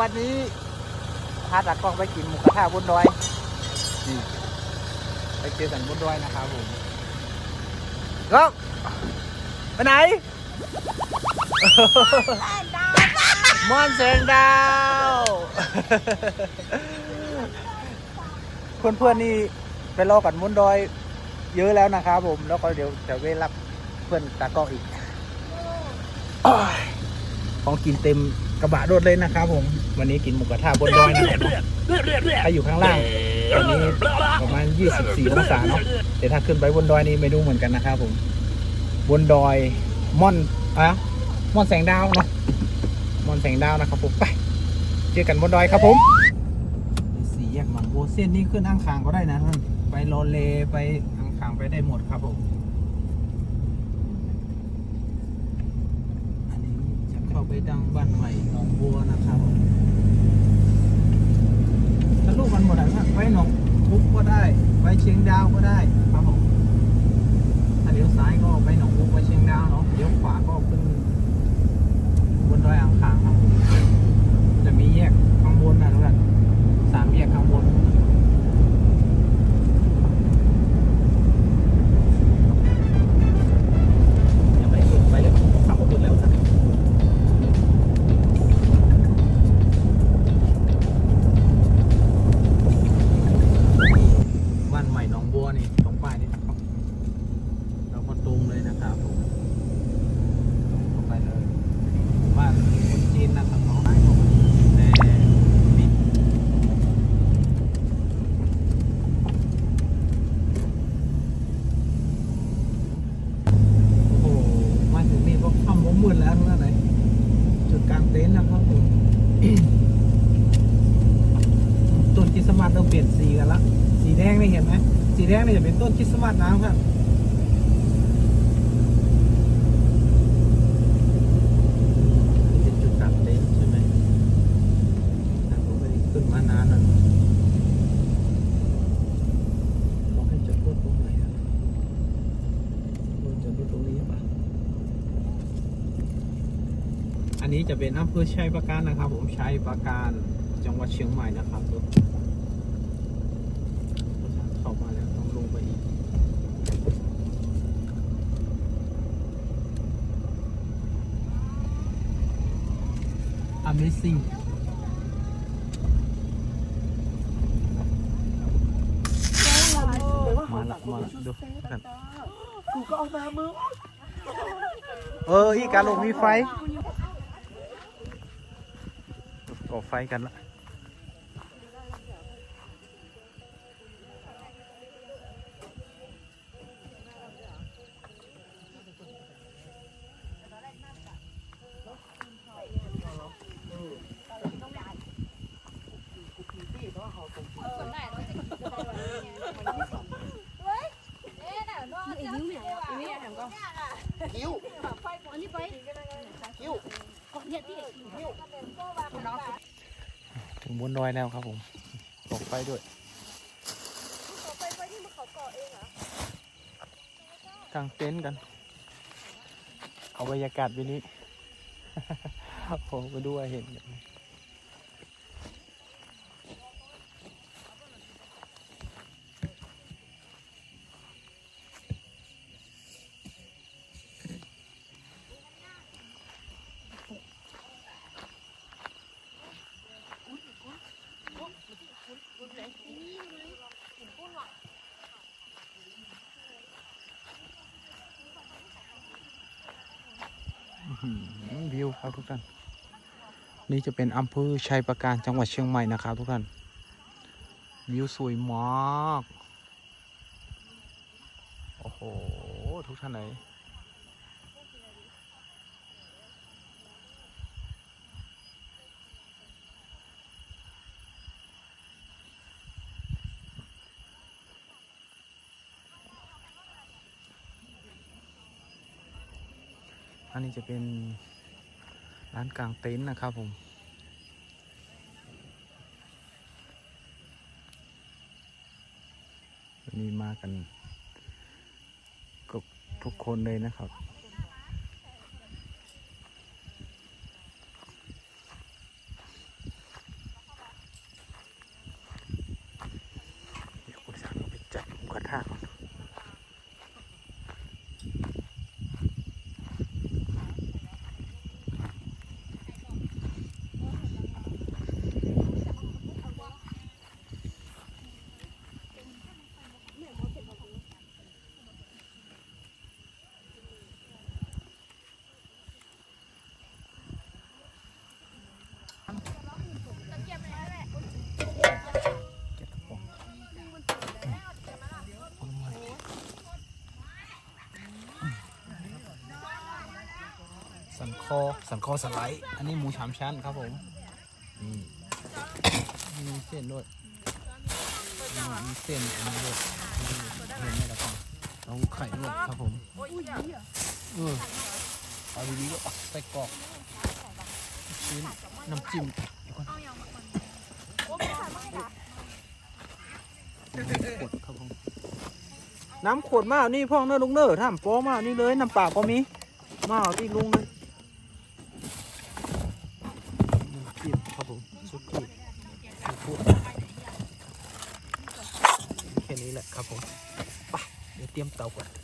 วันนี้พาตากล้องไปกินหมูกระทะบนดอยนี่ไปเจอกันบนดอยนะครับผมครับไปไหนม่อนแสงดาว เพื่อนๆนี่ไปรอกันบนดอย เยอะแล้วนะครับผม แล้วก็เดี๋ยวจะไปรับเพื่อนตากล้องอีกโอ้ย ของกินเต็มกระบะรถเลยนะครับผม วันนี้กินหมูกระทะบนดอยนะครับถ้าอยู่ข้างล่างตอนนี้ประมาณ 24 องศาเนาะแต่ถ้าขึ้นไปบนดอยนี่ไม่รู้เหมือนกันนะครับผม บนดอยม่อนอะม่อนแสงดาวเนาะม่อนแสงดาวนะครับผมไปเจอกันบนดอยครับผมสี่แยกหนองบัวเส้นนี้ขึ้นอ่างคางก็ได้นะท่านไปโรเลไปอ่างคางไปได้หมดครับผมอันนี้จะเข้า ไปดังบ้านใหม่หนองบัวนะครับผมทะ เต็นท์นะครับผมต้นคริสต์มาสเราเปลี่ยนสีกันละสีแดงนี่เห็นไหมสีแดงนี่จะเป็นต้นคริสต์มาสน้ำครับ นี่เป็นจุดกลางเต็นท์ใช่ไหมแต่ก็ไม่ได้ขึ้นมานานแล้วเนอะลองให้จอดรถตรงไหนอะรถจอดรถตรงนี้ป่ะ อั นนี้จะเป็นอำเภอชัยประการนะครับ ผมชัยประการจังหวัดเชียงใหม่นะครับรถเข้ามาแล้วต้องลงไปอีก Amazing มาละมาละดูกันกูก็เอามามือเอออีกาลงมีไฟ ก่อไฟกันละถึง บนลอยแล้วครับผมก่อไปด้วยกางเต็นท์กัน เอาบรรยากาศวันนี้ผมไปดูว่าเห็นกันอื้อหือวิวครับ ทุกท่าน นี่จะเป็นอำเภอชัยประการจังหวัดเชียงใหม่นะครับ ทุกท่าน วิวสวยมาก โอ้โห ทุกท่านไหนอันนี้จะเป็น ร้านกลางเต็นท์นะครับผมวันนี้มากันกับทุกคนเลยนะครับ คอสันคอสไลด์อันนี้หมูสามชั้นครับผมนี่มีเส้นด้วยนี่มีเส้นอันนี้ด้วยนี่เห็นไหมล่ะครับลองไข่ด้วยครับผมเออเอาดีๆก็ใส่กรอกชิ้นน้ำจิ้มเดี๋ยวก่อนขวดครับผมน้ำขวดมาเอานี่พ่องเนอลุงเนอถ้ามโป้มาเอานี่เลยน้ำเปล่าก็มีมาเอาที่ลุงเลยน้ำจิ้มครับผมสุกี้ซีฟู้ดแค่นี้แหละครับผมไป เ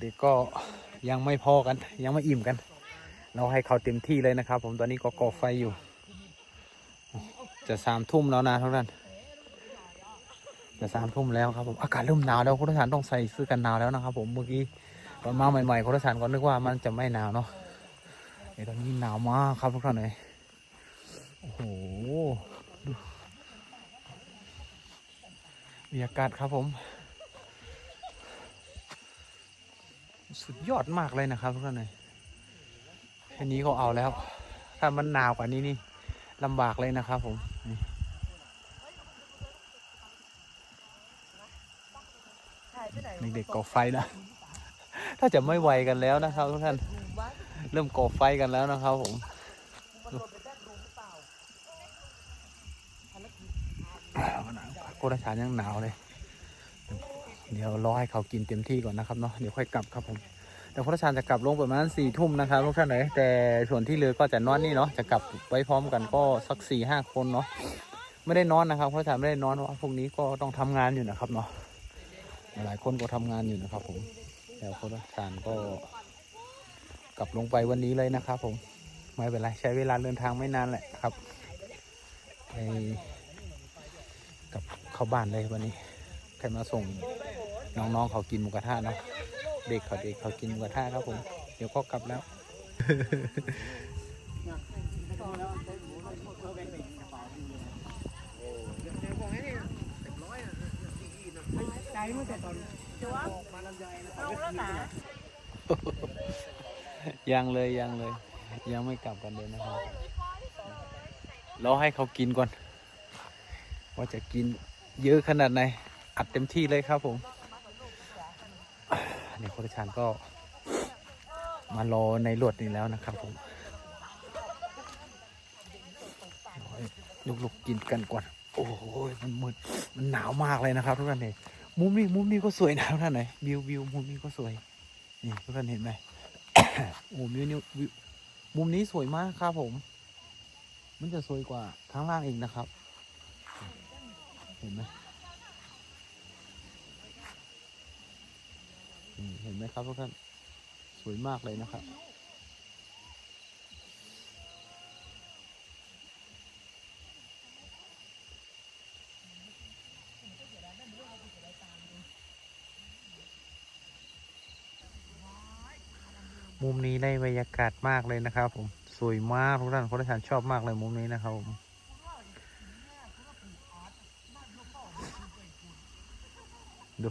เด็กๆก็ยังไม่พอกัน ยังไม่อิ่มกัน เราให้เขาเต็มที่เลยนะครับ ผมตอนนี้ก็ก่อไฟอยู่ จะสามทุ่มแล้วนะทุกท่านจะสามทุ่มแล้วครับผมอากาศเริ่มหนาวแล้วคุณทหารต้องใส่เสื้อกันหนาวแล้วนะครับ ผมเมื่อกี้ตอนมาใหม่ๆคุณทหารก็นึกว่ามันจะไม่หนาวเนาะเดี๋ยวตอนนี้หนาวมากครับทุกท่านเลยโอ้โหดูบรรยากาศครับผม สุดยอดมากเลยนะครับทุกท่านเลยแค่นี้ก็เอาแล้ว ถ้ามันหนาวกว่านี้นี่ลำบากเลยนะครับผมนี่เด็กๆก่อไฟนะถ้าจะไม่ไหวกันแล้วนะครับทุกท่านเริ่มก่อไฟกันแล้วนะครับผมโครชานยังหนาวเลย เดี๋ยวรอให้เขากินเต็มที่ก่อนนะครับเนาะเดี๋ยวค่อยกลับครับผมแต่โคตรชานจะกลับลงประมาณสี่ทุ่มนะครับทุกท่านเลยแต่ส่วนที่เหลือก็จะนอนนี่เนาะจะกลับไว้พร้อมกันก็สักสี่ห้าคนเนาะไม่ได้นอนนะครับโคตรชานไม่ได้นอนเพราะว่าพรุ่งนี้ก็ต้องทำงานอยู่นะครับเนาะหลายคนก็ทำงานอยู่นะครับ ผมแล้วโคตรชานก็กลับลงไปวันนี้เลยนะครับ ผมไม่เป็นไรใช้เวลาเดินทางไม่นานแหละครับไปกับเข้าบ้านเลยวันนี้ใครมาส่ง น้องๆเขากินหมูกระทะเนาะเด็กเขาเด็กเขากินหมูกระทะครับผม เดี๋ยวก็กลับแล้วใจเมื่อแต่ตอนยังเลยยังเลย ยังไม่กลับกันเลยนะครับรอให้เขากินก่อน ว่าจะกินเยอะขนาดไหนอัดเต็มที่เลยครับผม นี่โคตชานก็มารอในรถนี่แล้วนะครับผมลูกๆกินกันก่อน โอ้โหมันมืดมันหนาวมากเลยนะครับ ทุกท่านเห็นมุมนี้มุมนี้ก็สวยนะทุกท่านไหนวิววิวมุมนี้ก็สวยนี่ทุกท่านเห็นไหมโอ้วิวนี้วิวมุมนี้สวยมากครับผม มันจะสวยกว่าข้างล่างอีกนะครับ เห็นไหม เห็นไหมครับทุกท่านสวยมากเลยนะครับ มุมนี้ได้บรรยากาศมากเลยนะครับผม สวยมากทุกท่านคนที่ฉันชอบมากเลยมุมนี้นะครับผม ดู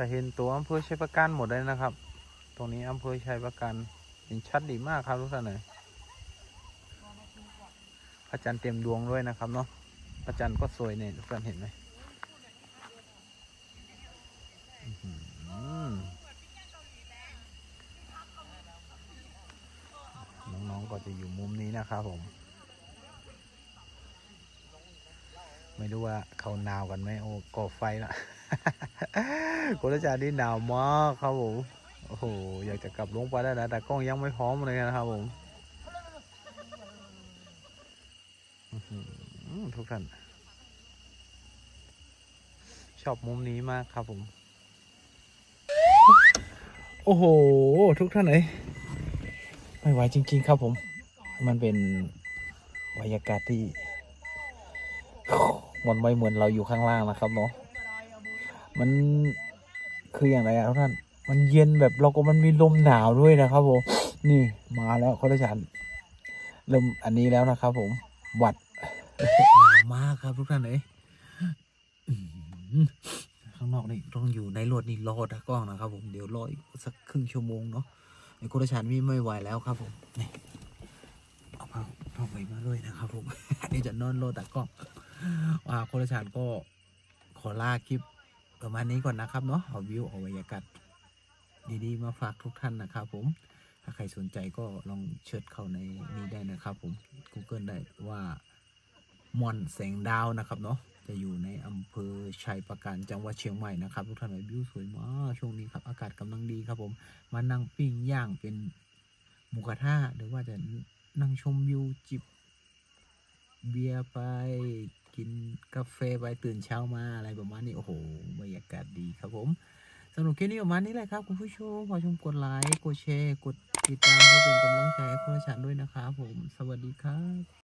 จะเห็นตัวอำเภอชัยประการหมดเลยนะครับ ตรงนี้อำเภอชัยประการเห็นชัดดีมากครับทุกท่านเลยพระจันทร์เต็มดวงด้วยนะครับเนาะพระจันทร์ก็สวยเนี่ยทุกท่านเห็นไหมน้องๆก็จะอยู่มุมนี้นะครับผม ไม่รู้ว่าเขานาวกันไหมโอ้ก่อไฟละ คุณอาจารย์นี่หนาวมากครับผมโอ้โหอยากจะกลับลงไปแล้วนะแต่กล้องยังไม่พร้อมเลยนะครับผมทุกท่านชอบมุมนี้มากครับผม โอ้โห ทุกท่านเอ้ยไม่ไหวจริง ๆ ครับผม มันเป็นบรรยากาศที่มันไม่เหมือนเราอยู่ข้างล่างนะครับเนาะ มันคืออย่างไรอะทุกท่าน มันเย็นแบบเราก็มันมีลมหนาวด้วยนะครับผม นี่มาแล้วเขาได้ฉันเริ่มอันนี้แล้วนะครับผม หวัดหนาวมากครับทุกท่านเอ้ยข้างนอกนี่ต้องอยู่ในรถนี่รอตากล้องนะครับผมเดี๋ยวรออีกสักครึ่งชั่วโมงเนาะไอ้คุณชันมีไม่ไหวแล้วครับผมนี่เอาผ้าผ้าใบมาด้วยนะครับผมอันนี้จะนอนรอตากล้องว่าคนละชาติก็ขอลาคลิป ประมาณนี้ก่อนนะครับเนาะเอาวิวเอาบรรยากาศดีๆ มาฝากทุกท่านนะครับผม ถ้าใครสนใจก็ลองเชิญเข้าในนี้ได้นะครับผม Google ได้ว่ามอนแสงดาวนะครับเนาะจะอยู่ในอำเภอชัยประการจังหวัดเชียงใหม่นะครับทุกท่านวิวสวยมากช่วงนี้ครับอากาศกำลังดีครับผมมานั่งปิ้งย่างเป็นหมูกระทะหรือว่าจะนั่งชมวิวจิบเบียร์ไป กินกาแฟไปตื่นเช้ามาอะไรประมาณนี้โอ้โหบรรยากาศดีครับผมสำหรับคลิปนี้ประมาณนี้แหละครับคุณผู้ชมขอชมกดไลค์กดแชร์กดติดตามเพื่อเป็นกำลังใจให้คุณชาด้วยนะครับผม สวัสดีครับ